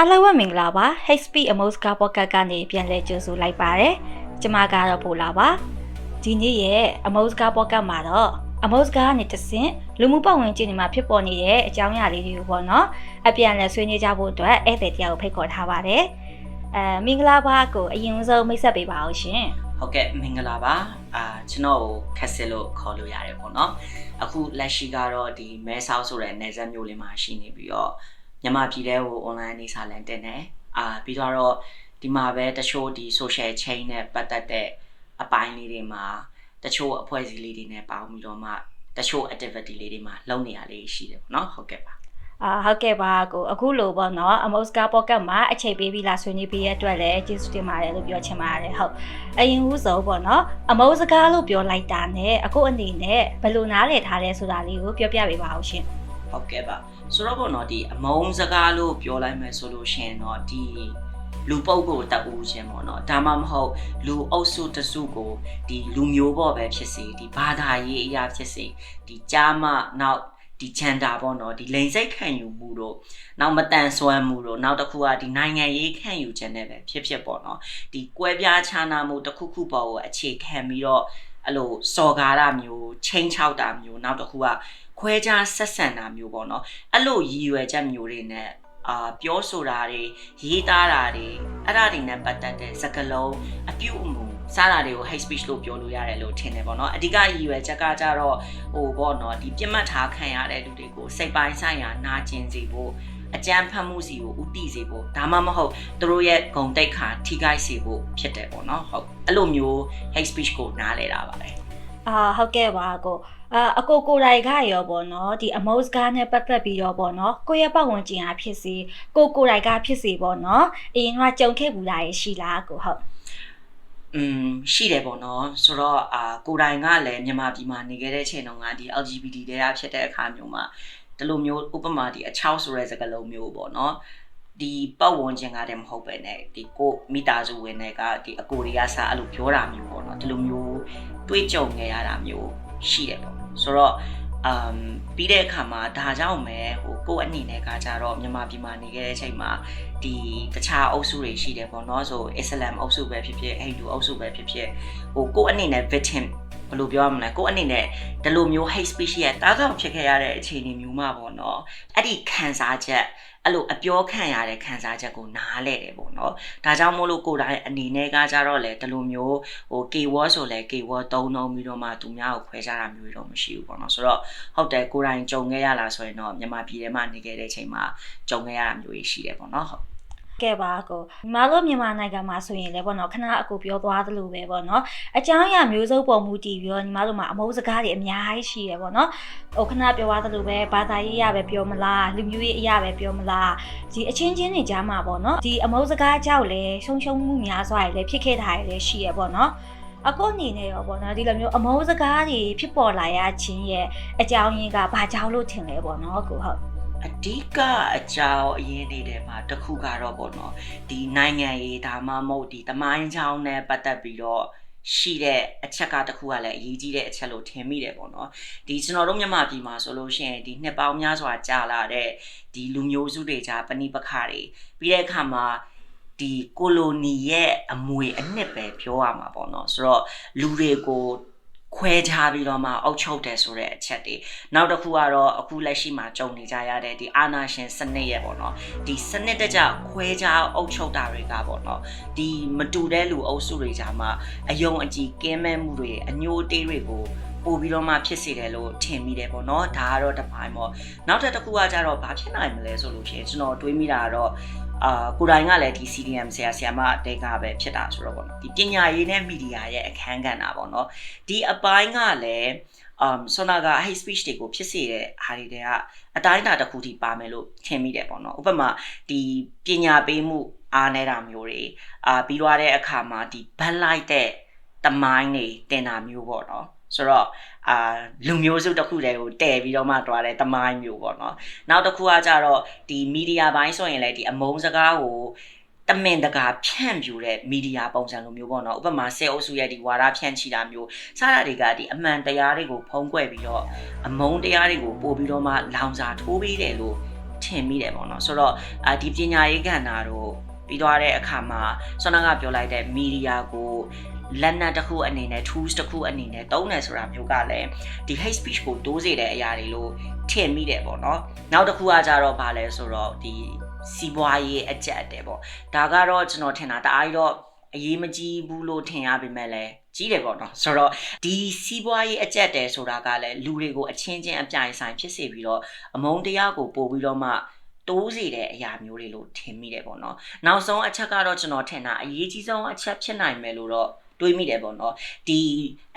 အားလုံးပဲမင်္ဂလာပါ Hate Speed Emoska Podcast ကနေပြန်လည်ကြိုဆိုလိုက်ပါတယ်ကျမကတော့ပိုလာပါဒီနေ့ရဲ့ Emoska Podcast မှာတော့ Emoska ကနေတဆင့်လူမှုပတ်ဝန်းကျင်တွေမှာဖြစ်ပေါ်နေတဲ့အကြောင်းအရာလေးတွေကိုပေါ့နော်အပြန်လည်ဆွေးနွေးကြဖို့အတွက်ဧည့်သည်တရားကိုဖိတ်ခေါ်ထားပါတယ်အဲမင်္ဂလာပါကိုအရင်ဆုံးမိတ်ဆက်ပေးပါအောင်ရှင်ဟုတ်ကဲ့မင်္ဂလာပါအာကျွန်တော်ကိုခက်စစ်လို့ခေါ်လို့ရတယ်ပေါ့နော်အခုလက်ရှိကတော့ဒီမဲဆောက်ဆိုတဲ့နယ်စပ်မြို့လေးမှာရှိနေပြီးတော့ မြန်မာပြည်ထဲကို online နေစာလန်တင်တယ်အာပြီးတော့ဒီမှာပဲတချို့ဒီ social chain နဲ့ပတ်သက်တဲ့အပိုင်းလေးတွေမှာတချို့အဖွဲ့အစည်းလေးတွေနဲ့ပေါင်းပြီးတော့မှတချို့ activity လေးတွေမှာလုပ်နေရလေးရှိတယ်ပေါ့နော်ဟုတ်ကဲ့ပါအာဟုတ်ကဲ့ပါကိုအခုလိုပေါ့နော် Emoska Podcast မှာအချိန်ပေးပြီးလာဆွေးနွေးပေးရတဲ့အတွက်လည်းကျေးဇူးတင်ပါတယ်လို့ပြောချင်ပါတယ်ဟုတ်အရင်ဦးဆုံးပေါ့နော်အမောစကားလို့ပြောလိုက်တာနဲ့အခုအနေနဲ့ဘယ်လိုနားလည်ထားလဲဆိုတာလေးကိုပြောပြပေးပါအောင်ရှင် ဟုတ်ကဲ့ပါဆိုတော့ပေါ့နော်ဒီအမုန်းစကားလို့ပြောလိုက်မယ်ဆိုလို့ရှိရင်တော့ဒီလူပုတ်ကိုတအူးခြင်းပေါ့နော်ဒါမှမဟုတ်လူအုပ်စုတစုကိုဒီလူမျိုးပေါ်ပဲဖြစ်စေဒီဘာသာရေးအရာဖြစ်စေဒီကြားမနောက်ဒီချန်တာပေါ့နော်ဒီလိန်စိတ်ခံယူမှုတို့နောက်မတန်ဆွမ်းမှုတို့နောက်တစ်ခုကဒီနိုင်ငံရေးခံယူခြင်းနဲ့ပဲဖြစ်ဖြစ်ပေါ့နော်ဒီကွဲပြားခြားနားမှုတစ်ခုခုပေါ်ကိုအခြေခံပြီးတော့အဲ့လိုစော်ကားတာမျိုးချင်းချောက်တာမျိုးနောက်တစ်ခုက ခွဲခြားဆက်ဆံတာမျိုးပေါ့နော်အဲ့လိုရည်ရွယ်ချက်မျိုးတွေနဲ့အာပြောဆိုတာတွေရေးသားတာတွေအဲ့ဒါတွေနဲ့ပတ်သက်တဲ့စကားလုံးအပြုအမူစားတာတွေကို hate speech လို့ပြောလို့ရတယ်လို့ထင်တယ်ပေါ့နော်အဓိကရည်ရွယ်ချက်ကကြတော့ဟိုပေါ့နော်ဒီပြစ်မှတ်ထားခံရတဲ့လူတွေကိုစိတ်ပိုင်းဆိုင်ရာနာကျင်စေဖို့အကြမ်းဖက်မှုစီကိုဥတီစေဖို့ဒါမှမဟုတ်သူတို့ရဲ့ဂုံတိတ်ခါထိခိုက်စေဖို့ဖြစ်တယ်ပေါ့နော်ဟုတ်အဲ့လိုမျိုး hate speech ကိုနားလဲတာပါပဲ အာဟုတ်ကဲ့ပါကိုအာအကိုကိုယ်တိုင်ကရောပေါ့နော်ဒီအမောစကားနဲ့ပတ်သက်ပြီးတော့ပေါ့နော်ကိုယ့်ရဲ့ပတ်ဝန်းကျင်အားဖြစ်စီကိုကိုယ်တိုင်ကဖြစ်စီပေါ့နော်အရင်ကကြုံခဲ့ဘူးလားရရှိလားကိုဟုတ်อืมရှိတယ်ပေါ့နော်ဆိုတော့အာကိုယ်တိုင်ကလည်းမြန်မာပြည်မှာနေခဲ့တဲ့ချိန်တုန်းကဒီ LGBT တွေကဖြစ်တဲ့အခါမျိုးမှာဒီလိုမျိုးဥပမာဒီအချောက်ဆိုတဲ့စကားလုံးမျိုးပေါ့နော် ဒီပတ်ဝန်းကျင်ကတည်းမဟုတ်ပဲねဒီကိုမိသားစုဝင်တွေကဒီအကိုတွေကစားအဲ့လိုပြောတာမျိုးပေါ့နော်ဒီလိုမျိုးတွေးကြုံနေရတာမျိုးရှိတယ်ပေါ့ဆိုတော့အမ်ပြီးတဲ့အခါမှာဒါကြောင့်ပဲဟိုကိုယ့်အနေနဲ့ကကြတော့မြန်မာပြည်မှာနေခဲ့တဲ့အချိန်မှာဒီတခြားအုပ်စုတွေရှိတယ်ပေါ့နော်ဆိုအစ္စလာမ်အုပ်စုပဲဖြစ်ဖြစ်ဟိန္ဒူအုပ်စုပဲဖြစ်ဖြစ်ဟိုကိုယ့်အနေနဲ့ victim ဘယ်လိုပြောရမလဲကိုယ့်အနေနဲ့ဒီလိုမျိုး hate speech ရဲ့တားကောင်ဖြစ်ခဲ့ရတဲ့အခြေအနေမျိုးမှာပေါ့နော်အဲ့ဒီခံစားချက်အဲ့လိုအပြောခံရတဲ့ခံစားချက်ကိုနားလဲတယ်ပေါ့နော်ဒါကြောင့်မို့လို့ကိုယ်တိုင်အနေနဲ့ကကြတော့လေဒီလိုမျိုးဟို keyword ဆိုလဲ keyword သုံးလုံးပြီးတော့မှသူများကိုခွဲခြားတာမျိုးတွေတော့မရှိဘူးပေါ့နော်ဆိုတော့ဟုတ်တယ်ကိုယ်တိုင်ကြုံခဲ့ရလားဆိုရင်တော့မြန်မာပြည်ထဲမှာနေခဲ့တဲ့အချိန်မှာကြုံခဲ့ရတာမျိုးတွေရှိတယ်ပေါ့နော်ဟုတ် ကဲပါကိုညီမတို့မြန်မာနိုင်ငံမှာဆိုရင်လည်းပေါ့နော်ခဏအကိုပြောသွားသလိုပဲပေါ့နော်အကြောင်းအရာမျိုးစုံပေါ်မူတည်ပြီးတော့ညီမတို့မှာအမုန်းစကားတွေအများကြီးရှိရပေါ့နော်ဟိုခဏပြောသွားသလိုပဲဘာသာရေးအရပဲပြောမလားလူမျိုးရေးအရပဲပြောမလားဒီအချင်းချင်းတွေကြားမှာပေါ့နော်ဒီအမုန်းစကားကြောက်လဲရှုံရှုံမှုများစွာတွေလည်းဖြစ်ခဲ့တာတွေလည်းရှိရပေါ့နော်အခုအနေနဲ့ရောပေါ့နော်ဒီလိုမျိုးအမုန်းစကားတွေဖြစ်ပေါ်လာရခြင်းရဲ့အကြောင်းရင်းကဘာကြောင့်လို့ထင်လဲပေါ့နော်ကိုဟုတ် အဓိကအကြောင်းအရင်းနေတဲ့မှာတစ်ခုကတော့ပေါ့နော်ဒီနိုင်ငံရေးဒါမှမဟုတ်ဒီတမိုင်းချောင်းနဲ့ပတ်သက်ပြီးတော့ရှိတဲ့အချက်ကတစ်ခုကလည်းအရေးကြီးတဲ့အချက်လို့ထင်မိတယ်ပေါ့နော်ဒီကျွန်တော်တို့မြန်မာပြည်မှာဆိုလို့ရှိရင်ဒီနှစ်ပေါင်းများစွာကြာလာတဲ့ဒီလူမျိုးစုတွေကြားပဏိပခတွေပြီးတဲ့အခါမှာဒီကိုလိုနီရဲ့အမွေအနှစ်ပဲပြောရမှာပေါ့နော်ဆိုတော့လူတွေကို ခွဲခြားပြီးတော့မှအောက်ချုပ်တယ်ဆိုတဲ့အချက်တွေနောက်တစ်ခုကတော့အခုလက်ရှိမှာကြုံနေကြရတဲ့ဒီအာနာရှင်စနစ်ရဲ့ပေါ့နော်ဒီစနစ်တကျခွဲခြားအုပ်ချုပ်တာတွေကပေါ့နော်ဒီမတူတဲ့လူအုပ်စုတွေကြားမှာအယုံအကြည်ကင်းမဲ့မှုတွေအညိုအတေးတွေကိုပို့ပြီးတော့မှဖြစ်စေတယ်လို့ထင်မိတယ်ပေါ့နော်ဒါကတော့တစ်ပိုင်းပေါ့နောက်ထပ်တစ်ခုကကြတော့ဘာဖြစ်နိုင်မလဲဆိုလို့ရှိရင်ကျွန်တော်တွေးမိတာကတော့ အာကိုယ်တိုင်ကလည်းဒီ CDM ဆရာဆရာမတဲကပဲဖြစ်တာဆိုတော့ပေါ့နော်ဒီပညာရေးနဲ့မီဒီယာရဲ့အခန်းကဏ္ဍပေါ့နော်ဒီအပိုင်းကလည်း um ဆိုနာက hate speech တွေကိုဖြစ်စေတဲ့ဟာတွေကအတိုင်းအတာတစ်ခုထိပါမယ်လို့ထင်မိတယ်ပေါ့နော်ဥပမာဒီပညာပေးမှုအားနေတာမျိုးတွေအာပြီးတော့တဲ့အခါမှာဒီဘက်လိုက်တဲ့တမိုင်းတွေတင်တာမျိုးပေါ့နော် ဆိုတော့အာလူမျိုးစုတစ်ခုတည်းကိုတည်ပြီးတော့မှတွားတဲ့တမိုင်းမျိုးပေါ့နော်နောက်တစ်ခုကကြတော့ဒီမီဒီယာပိုင်းဆိုရင်လည်းဒီအမုန်းစကားကိုတမင်တကာဖြန့်ပြူတဲ့မီဒီယာပုံစံလိုမျိုးပေါ့နော်ဥပမာဆဲအုပ်စုရဲ့ဒီဝါဒဖြန့်ချီတာမျိုးစတာတွေကဒီအမှန်တရားတွေကိုဖုံးကွယ်ပြီးတော့အမုန်းတရားတွေကိုပို့ပြီးတော့မှလောင်စာထိုးပေးတယ်လို့ထင်မိတယ်ပေါ့နော်ဆိုတော့အာဒီပညာရေးကဏ္ဍတို့ပြီးသွားတဲ့အခါမှာဆွမ်းနာကပြောလိုက်တဲ့ media ကို လက်နက်တစ်ခုအနေနဲ့ tools တစ်ခုအနေနဲ့သုံးတယ်ဆိုတာမျိုးကလည်းဒီ hate speech ကိုတိုးစေတဲ့အရာတွေလို့ထင်မိတယ်ပေါ့နော်နောက်တစ်ခုကကြတော့ဗာလဲဆိုတော့ဒီစီးပွားရေးအကျက်အတဲပေါ့ဒါကတော့ကျွန်တော်ထင်တာတအားကြီးတော့အရေးမကြီးဘူးလို့ထင်ရပေမဲ့လည်းကြီးတယ်ပေါ့နော်ဆိုတော့ဒီစီးပွားရေးအကျက်တဲဆိုတာကလည်းလူတွေကိုအချင်းချင်းအပြိုင်ဆိုင်ဖြစ်စေပြီးတော့အမုန်းတရားကိုပို့ပြီးတော့မှတိုးစေတဲ့အရာမျိုးတွေလို့ထင်မိတယ်ပေါ့နော်နောက်ဆုံးအချက်ကတော့ကျွန်တော်ထင်တာအရေးကြီးဆုံးအချက်ဖြစ်နိုင်မယ်လို့တော့ တွေးမိတယ်ပေါ့နော်ဒီ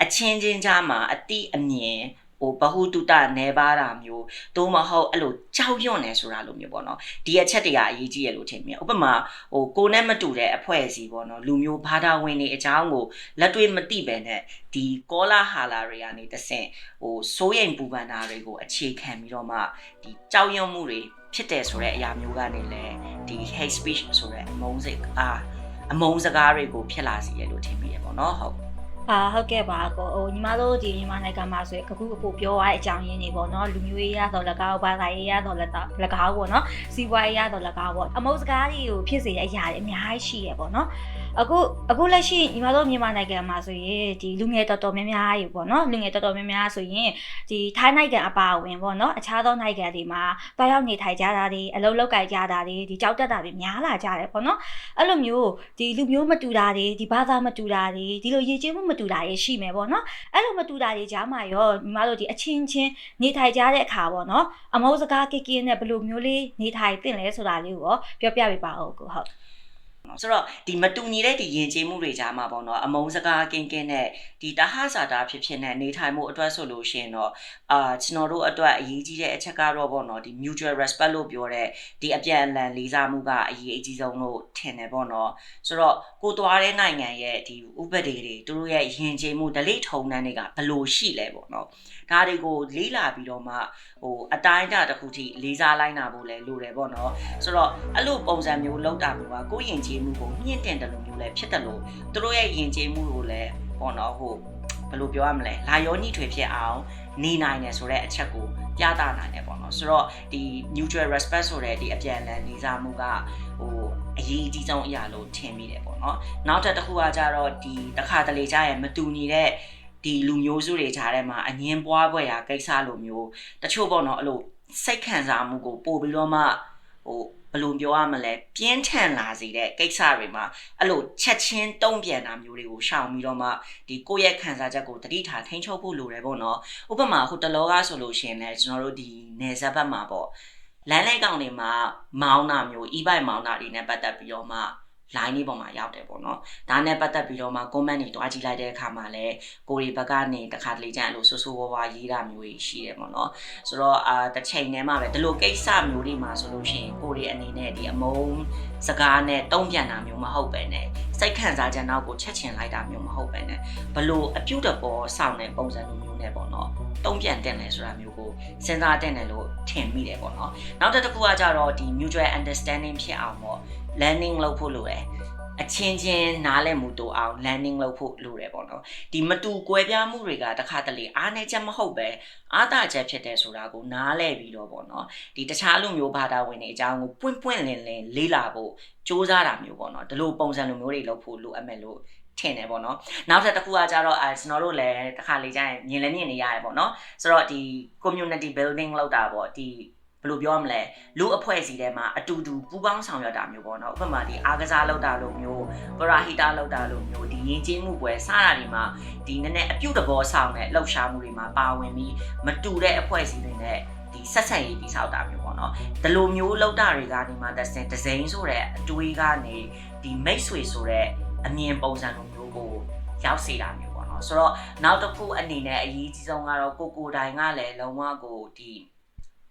အချင်းချင်းကြားမှာအတိအမြင်ဟိုဘဟုတုတနေပါတာမျိုးသို့မဟုတ်အဲ့လိုကြောက်ရွံ့နေဆိုတာလိုမျိုးပေါ့နော်ဒီအချက်တွေကအရေးကြီးရလို့ထင်မိဥပမာဟိုကိုနဲ့မတူတဲ့အဖွဲ့အစည်းပေါ့နော်လူမျိုးဘာသာဝင်တွေအကြောင်းကိုလက်တွေ့မသိပဲနဲ့ဒီကောလာဟာလာတွေကနေတဆင့်ဟိုစိုးရိမ်ပူပန်တာတွေကိုအခြေခံပြီးတော့မှဒီကြောက်ရွံ့မှုတွေဖြစ်တယ်ဆိုတဲ့အရာမျိုးကနေလည်းဒီ hate speech ဆိုတဲ့အမုန်းစိတ်အာ အမုန်းစကားတွေကိုဖြစ်လာစေရလို့ထင်မိရပေါ့နော်ဟုတ်အာဟုတ်ကဲ့ပါကိုဟိုညီမတို့ဒီမြန်မာနိုင်ငံမှာဆိုရင်အခုအခုပြောရတဲ့အကြောင်းရင်းတွေပေါ့နော်လူမျိုးရေးရတော့၎င်းဘာသာရေးရတော့၎င်းပေါ့နော်စီးပွားရေးရတော့၎င်းပေါ့အမုတ်စကားတွေကိုဖြစ်စေတဲ့အရာတွေအများကြီးရှိရပေါ့နော် အခုအခုလက်ရှိညီမတို့မြန်မာနိုင်ငံမှာဆိုရင်ဒီလူငယ်တော်တော်များများကြီးပေါ့နော်လူငယ်တော်တော်များများဆိုရင်ဒီထိုင်းနိုင်ငံအပါအဝင်ပေါ့နော်အခြားသောနိုင်ငံတွေမှာတွားရောက်နေထိုင်ကြတာတွေအလုပ်လုပ်ကြကြတာတွေဒီကြောက်တက်တာတွေများလာကြတယ်ပေါ့နော်အဲ့လိုမျိုးဒီလူမျိုးမတူတာတွေဒီဘာသာမတူတာတွေဒီလိုရည်ချင်းမှုမတူတာတွေရှိမယ်ပေါ့နော်အဲ့လိုမတူတာတွေကြားမှာရောညီမတို့ဒီအချင်းချင်းနေထိုင်ကြတဲ့အခါပေါ့နော်အမောစကားကိကင်းနဲ့ဘယ်လိုမျိုးလေးနေထိုင်တင်လဲဆိုတာလေးကိုရောပြောပြပေးပါဦးကိုဟုတ်နော် ဆိုတော့ဒီမတူညီတဲ့ဒီယဉ်ကျေးမှုတွေကြားမှာပေါ့နော်အမုန်းစကားကင်းကင်းနဲ့ဒီတဟဇာတာဖြစ်ဖြစ်နဲ့နေထိုင်မှုအတွက်ဆိုလို့ရှိရင်တော့အာကျွန်တော်တို့အတွက်အရေးကြီးတဲ့အချက်ကတော့ပေါ့နော်ဒီ mutual respect လို့ပြောတဲ့ဒီအပြန်အလှန်လေးစားမှုကအရေးအကြီးဆုံးလို့ထင်တယ်ပေါ့နော်ဆိုတော့ကိုသွားတဲ့နိုင်ငံရဲ့ဒီဥပဒေတွေသူတို့ရဲ့ယဉ်ကျေးမှုဒလိထုံနှန်းတွေကဘယ်လိုရှိလဲပေါ့နော် ဒါတွေကိုလေးလာပြီးတော့မှဟိုအတိုင်းအတာတစ်ခုထိလေးစားလိုက်နာဖို့လဲလိုတယ်ပေါ့နော်ဆိုတော့အဲ့လိုပုံစံမျိုးလောက်တာမျိုးကကိုယ့်ယဉ်ကျေးမှုကိုမြင့်တင်တယ်လို့မျိုးလဲဖြစ်တယ်လို့သူတို့ရဲ့ယဉ်ကျေးမှုကိုလည်းပေါ့နော်ဟိုဘယ်လိုပြောရမလဲလာရောညှိထွေဖြစ်အောင်နေနိုင်တယ်ဆိုတဲ့အချက်ကိုပြသနိုင်တယ်ပေါ့နော်ဆိုတော့ဒီ mutual respect ဆိုတဲ့ဒီအပြန်အလှန်နေစားမှုကဟိုအရေးအကြီးဆုံးအရာလို့ထင်မိတယ်ပေါ့နော်နောက်ထပ်တစ်ခုကကြတော့ဒီတစ်ခါတလေကြာရဲ့မတူညီတဲ့ ဒီလူမျိုးစုတွေကြားထဲမှာအငင်းပွားပွဲရာကိစ္စလိုမျိုးတချို့ပေါ့နော်အဲ့လိုစိတ်ခံစားမှုကိုပို့ပြီးတော့မှဟိုဘယ်လိုပြောရမလဲပြင်းထန်လာစေတဲ့ကိစ္စတွေမှာအဲ့လိုချက်ချင်းတုံ့ပြန်တာမျိုးတွေကိုရှောင်ပြီးတော့မှဒီကိုယ့်ရဲ့ခံစားချက်ကိုတတိထားထိန်းချုပ်ဖို့လိုတယ်ပေါ့နော်ဥပမာဟိုတလောကဆိုလို့ရှိရင်လည်းကျွန်တော်တို့ဒီနေဆက်ဘက်မှာပေါ့လမ်းလိုက်ကောင်တွေမှာမောင်းတာမျိုး e-bike မောင်းတာတွေနဲ့ပတ်သက်ပြီးတော့မှ line လေးပေါ်မှာရောက်တယ်ပေါ့နော်ဒါနဲ့ပတ်သက်ပြီးတော့မှ comment တွေတွားကြည့်လိုက်တဲ့အခါမှာလည်းကိုရီဘက်ကနေတခါတလေကျရင်အဲ့လိုဆိုးဆိုးဝါးဝါရေးတာမျိုးကြီးရှိတယ်ပေါ့နော်ဆိုတော့အာတစ်ချိန်တည်းမှာပဲဒီလိုကိစ္စမျိုးတွေမှာဆိုလို့ရှိရင်ကိုရီအနေနဲ့ဒီအမုန်းစကားနဲ့တုံ့ပြန်တာမျိုးမဟုတ်ပဲねစိတ်ခံစားချက်နောက်ကိုချက်ချင်လိုက်တာမျိုးမဟုတ်ပဲねဘလို့အပြုတ်တပေါ်စောင့်တဲ့ပုံစံလိုမျိုးနဲ့ပေါ့နော်တုံ့ပြန်တဲ့လဲဆိုတာမျိုးကိုစဉ်းစားတဲ့တယ်လို့ထင်မိတယ်ပေါ့နော်နောက်တစ်ခုကကြတော့ဒီ mutual understanding ဖြစ်အောင်ပေါ့ landing လုပ်ဖို့လိုတယ်အချင်းချင်းနားလည်မှုတိုးအောင် landing လုပ်ဖို့လိုတယ်ပေါ့နော်ဒီမတူကွဲပြားမှုတွေကတခါတလေအားနေချက်မဟုတ်ပဲအားသာချက်ဖြစ်တယ်ဆိုတာကိုနားလည်ပြီးတော့ပေါ့နော်ဒီတခြားလူမျိုးဘာသာဝင်တွေအကြောင်းကိုပွင့်ပွင့်လင်းလင်းလေးလာဖို့စ조사တာမျိုးပေါ့နော်ဒီလိုပုံစံလိုမျိုးတွေလုပ်ဖို့လိုအပ်မယ်လို့ထင်တယ်ပေါ့နော်နောက်ထပ်တစ်ခုကကြတော့အဲကျွန်တော်တို့လည်းတစ်ခါလေကြာရင်မြင်လည်းမြင်နေရတယ်ပေါ့နော်ဆိုတော့ဒီ community building လောက်တာပေါ့ဒီ ဘယ်လိုပြောရမလဲလူအဖွဲ့အစည်းထဲမှာအတူတူပူးပေါင်းဆောင်ရွက်တာမျိုးပေါ့နော်ဥပမာဒီအားကစားလုပ်တာလို့မျိုးပရာဟီတာလုပ်တာလို့မျိုးဒီရင်ကျေးမှုပွဲစတာတွေမှာဒီနည်းနည်းအပြုတ်တဘောဆောင်တဲ့လှုပ်ရှားမှုတွေမှာပါဝင်ပြီးမတူတဲ့အဖွဲ့အစည်းတွေနဲ့ဒီဆက်ဆက်ရေးတိဆောက်တာမျိုးပေါ့နော်ဒီလိုမျိုးလောက်တာတွေကနေမှသက်စင်ဒဇိန်ဆိုတဲ့အတွေးကနေဒီမိတ်ဆွေဆိုတဲ့အမြင်ပုံစံလိုမျိုးကိုရောက်စေတာမျိုးပေါ့နော်ဆိုတော့နောက်တစ်ခုအနေနဲ့အရေးကြီးဆုံးကတော့ကိုကိုတိုင်ကလည်းလုံးဝကိုဒီ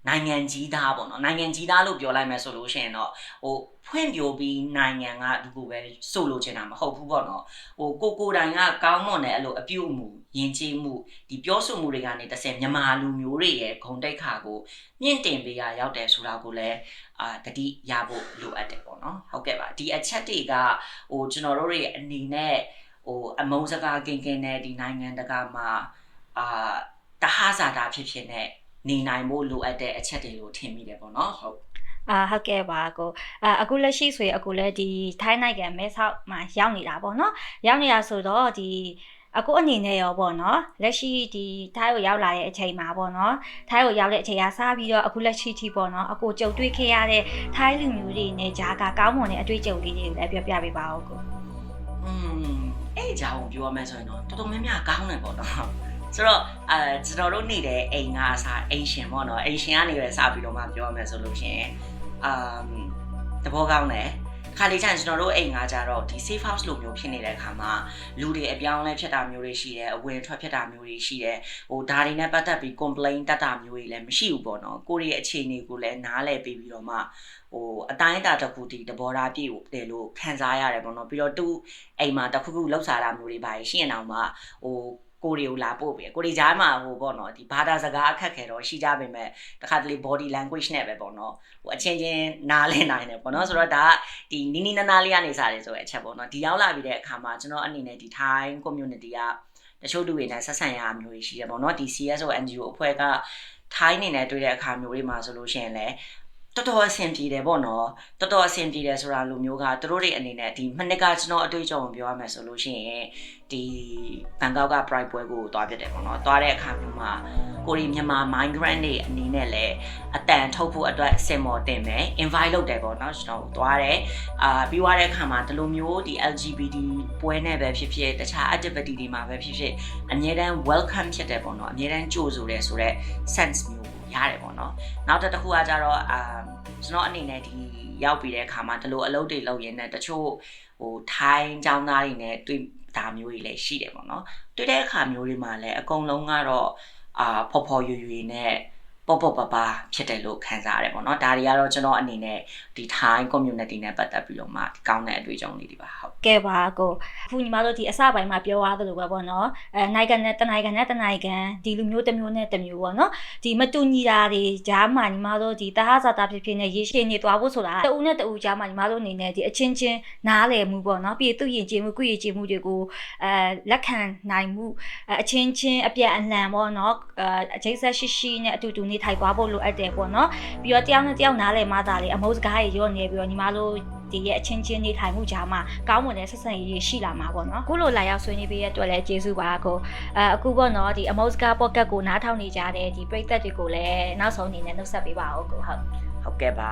နိုင်ငံကြီးသားပေါ့နော်နိုင်ငံကြီးသားလို့ပြောလိုက်မယ်ဆိုလို့ရှိရင်တော့ဟိုဖွင့်ပြပြီးနိုင်ငံကဒီကိုပဲဆိုလိုချင်တာမဟုတ်ဘူးပေါ့နော်ဟိုကိုကိုတိုင်ကကောင်းမွန်တဲ့အဲ့လိုအပြုတ်မှုယဉ်ကျေးမှုဒီပြောဆိုမှုတွေကနေတစ်ဆင့်မြန်မာလူမျိုးတွေရဲ့ဂုံတိတ်ခါကိုမြင့်တင်ပေးရရောက်တယ်ဆိုတာကိုလည်းအာတတိရဖို့လိုအပ်တယ်ပေါ့နော်ဟုတ်ကဲ့ပါဒီအချက်တွေကဟိုကျွန်တော်တို့တွေအနေနဲ့ဟိုအမုန်းစကားကင်ကင်နဲ့ဒီနိုင်ငံတကာမှာအာတဟဇာတာဖြစ်ဖြစ်နဲ့ နေနိုင်ဖို့လိုအပ်တဲ့အချက်တွေလို့ထင်မိတယ်ပေါ့နော်ဟုတ်အာဟုတ်ကဲ့ပါကိုအာအခုလက်ရှိဆိုရင်အခုလည်းဒီထိုင်းနိုင်ငံမဲဆောက်မှာရောက်နေတာပေါ့နော်ရောက်နေတာဆိုတော့ဒီအခုအနေနဲ့ရောပေါ့နော်လက်ရှိဒီထိုင်းကိုရောက်လာတဲ့အချိန်မှာပေါ့နော်ထိုင်းကိုရောက်တဲ့အချိန်ကစပြီးတော့အခုလက်ရှိထိပေါ့နော်အခုကြုံတွေ့ခဲ့ရတဲ့ထိုင်းလူမျိုးတွေနဲ့ဂျာကကောင်းမွန်တဲ့အတွေ့အကြုံလေးတွေကိုလည်းပြောပြပေးပါဦးကိုอืมအဲ့အကြောင်းပြောရမယ်ဆိုရင်တော့တော်တော်များများကောင်းတယ်ပေါ့နော် ဆိုတော့အဲကျွန်တော်တို့နေတဲ့အိမ်ကအစားအိမ်ရှင်ပေါ့နော်အိမ်ရှင်ကနေပဲစပြီးတော့မှပြောရမယ်ဆိုလို့ရှိရင်အမ်တဘောကောင်းတယ်ခါလေးကျရင်ကျွန်တော်တို့အိမ်ကကြတော့ဒီ safe house လိုမျိုးဖြစ်နေတဲ့အခါမှာလူတွေအပြောင်းအလဲဖြစ်တာမျိုးတွေရှိတယ်အဝင်ထွက်ဖြစ်တာမျိုးတွေရှိတယ်ဟိုဒါတွေနဲ့ပတ်သက်ပြီး complain တတ်တာမျိုးတွေလည်းမရှိဘူးပေါ့နော်ကိုယ့်ရဲ့အခြေအနေကိုလည်းနားလည်ပြီးပြီးတော့မှဟိုအတိုင်းအတာတစ်ခုတည်းတဘောထားပြည့်တယ်လို့ခံစားရတယ်ပေါ့နော်ပြီးတော့သူ့အိမ်မှာတစ်ခုခုလှုပ်ရှားတာမျိုးတွေပါရှိရင်တော့မှဟို ကိုရီကိုလာပို့ပြီကိုရီကြားမှာဟိုပေါ့နော်ဒီဘာသာစကားအခက်ခဲတော့ရှိကြပေမဲ့တခါတလေ body language နဲ့ပဲပေါ့နော်ဟိုအချင်းချင်းနားလည်နိုင်တယ်ပေါ့နော်ဆိုတော့ဒါကဒီနီနီနာနာလေးကနေစားတယ်ဆိုတဲ့အချက်ပေါ့နော်ဒီရောက်လာပြီးတဲ့အခါမှာကျွန်တော်အနေနဲ့ဒီ Thai community ကတချို့လူတွေနဲ့ဆက်ဆံရမျိုးတွေရှိတယ်ပေါ့နော်ဒီ CSO NGO အဖွဲ့က Thai အနေနဲ့တွေ့တဲ့အခါမျိုးတွေမှာဆိုလို့ရှိရင်လည်း တော်တော်အဆင်ပြေတယ်ပေါ့နော်တော်တော်အဆင်ပြေတယ်ဆိုတာလူမျိုးကသူတို့တွေအနေနဲ့ဒီမနစ်ကကျွန်တော်အတွေ့အကြုံကိုပြောရမယ်ဆိုလို့ရှိရင်ဒီဘန်ကောက်က pride ပွဲကိုသွားပြတယ်ပေါ့နော်သွားတဲ့အခါမျိုးမှာကိုရီမြန်မာ migrant တွေအနေနဲ့လည်းအတန်ထုတ်ဖို့အတွက်စင်မော်တင်မယ် invite လုပ်တယ်ပေါ့နော်ကျွန်တော်သွားတယ်အာပြီးသွားတဲ့အခါမှာဒီလိုမျိုးဒီ LGBT ပွဲနဲ့ပဲဖြစ်ဖြစ်တခြား activity တွေမှာပဲဖြစ်ဖြစ်အမြဲတမ်း welcome ဖြစ်တယ်ပေါ့နော်အမြဲတမ်းကြိုဆိုတယ်ဆိုတော့ sense မျိုး ကိုရတယ်ပေါ့နော်နောက်တစ်ခုကကြတော့အာကျွန်တော်အနေနဲ့ဒီရောက်ပြီးတဲ့အခါမှာဒီလိုအလုပ်တွေလုပ်ရင်းနဲ့တချို့ဟိုထိုင်းចောင်းသားတွေနဲ့တွေ့တာမျိုးတွေလည်းရှိတယ်ပေါ့နော်တွေ့တဲ့အခါမျိုးတွေမှာလည်းအကုန်လုံးကတော့အာဖော်ဖော်ရွရွနဲ့ ပေါ့ပေါ့ပါပါဖြစ်တယ်လို့ခံစားရတယ်ပေါ့နော်ဒါတွေကတော့ကျွန်တော်အနေနဲ့ဒီထိုင်း community နဲ့ပတ်သက်ပြီးတော့မှကောင်းတဲ့အတွေ့အကြုံလေးတွေပါဟုတ်ကဲပါကိုအခုညီမတို့ဒီအစပိုင်းမှာပြောရသလိုပဲပေါ့နော်အဲနိုင်ငံနဲ့တနိုင်ငံနဲ့တနိုင်ငံဒီလူမျိုးတစ်မျိုးနဲ့တစ်မျိုးပေါ့နော်ဒီမတူညီတာတွေဂျားမှာညီမတို့ဒီတဟဇာတာဖြစ်ဖြစ်နဲ့ရေရှည်နေသွားဖို့ဆိုတာတဦးနဲ့တဦးဂျားမှာညီမတို့အနေနဲ့ဒီအချင်းချင်းနားလည်မှုပေါ့နော်ပြီးသူ့ရင်ကျေမှုကုရင်ကျေမှုတွေကိုအဲလက်ခံနိုင်မှုအဲအချင်းချင်းအပြတ်အလှန်ပေါ့နော်အဲအကျိဆက်ရှိရှိနဲ့အတူတူနေထိုင်သွားဖို့လိုအပ်တယ်ပေါ့နော်ပြီးတော့တယောက်နဲ့တယောက်နားလည်မှသာလေအမိုးစကားတွေရောနေပြီးတော့ညီမတို့ဒီရဲ့အချင်းချင်းနေထိုင်မှုကြားမှာကောင်းမွန်တဲ့ဆက်ဆံရေးတွေရှိလာမှာပေါ့နော်အခုလိုလာရောက်ဆွေးနွေးပေးရတဲ့အတွက်လည်းကျေးဇူးပါကိုအဲအခုပေါ့နော်ဒီအမော့စကာပေါ့ကတ်ကိုနားထောင်နေကြတဲ့ဒီပရိသတ်တွေကိုလည်းနောက်ဆုံးအနေနဲ့နှုတ်ဆက်ပေးပါဦးကိုဟုတ်ဟုတ်ကဲ့ပါ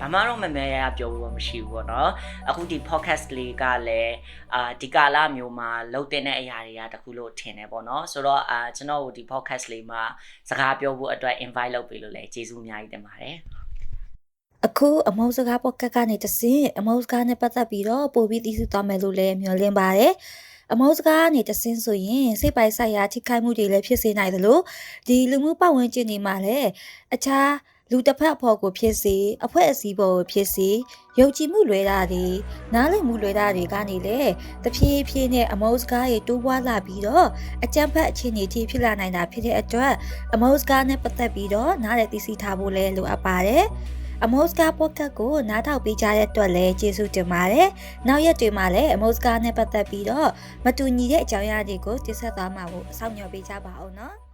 ဘာမှတော့မမဲရပြောဘူးတော့မရှိဘူးပေါ့နော်အခုဒီ podcast လေးကလည်းအာဒီကာလမျိုးမှာလှုပ်တဲ့အရာတွေကတခုလို့ထင်တယ်ပေါ့နော်ဆိုတော့အာကျွန်တော်တို့ဒီ podcast လေးမှာစကားပြောဖို့အတွက် invite လုပ်ပေးလို့လည်းကျေးဇူးအများကြီးတင်ပါတယ်အခုအမောစကားပေါ့ကတ်ကနေတစင်အမောစကားနဲ့ပတ်သက်ပြီးတော့ပို့ပြီးသိရှိသွားမယ်လို့လည်းမျှော်လင့်ပါတယ်အမောစကားကနေတစင်ဆိုရင်စိတ်ပိုက်ဆိုင်ရာထိခိုက်မှုတွေလည်းဖြစ်စေနိုင်သလိုဒီလူမှုပတ်ဝန်းကျင်တွေမှာလည်းအခြား လူတစ်ဖက်အဖို့ကိုဖြစ်စေအဖွဲ့အစည်းပေါ်ကိုဖြစ်စေယုံကြည်မှုလွဲတာတွေနားလည်မှုလွဲတာတွေကနေလေတဖြည်းဖြည်းနဲ့အမောစကားရေတိုးပွားလာပြီးတော့အကြံဖက်အခြေအနေထိဖြစ်လာနိုင်တာဖြစ်တဲ့အတွက်အမောစကားနဲ့ပတ်သက်ပြီးတော့နားလည်သိရှိထားဖို့လည်းလိုအပ်ပါတယ်အမောစကာပေါ့ကတ်ကိုနားထောင်ပေးကြတဲ့အတွက်လည်းကျေးဇူးတင်ပါတယ်။နောက်ရက်တွေမှာလည်းအမောစကာနဲ့ပတ်သက်ပြီးတော့မတူညီတဲ့အကြောင်းအရာတွေကိုတင်ဆက်သွားမှာကိုအဆောင်ညွှန်ပေးကြပါအောင်နော်။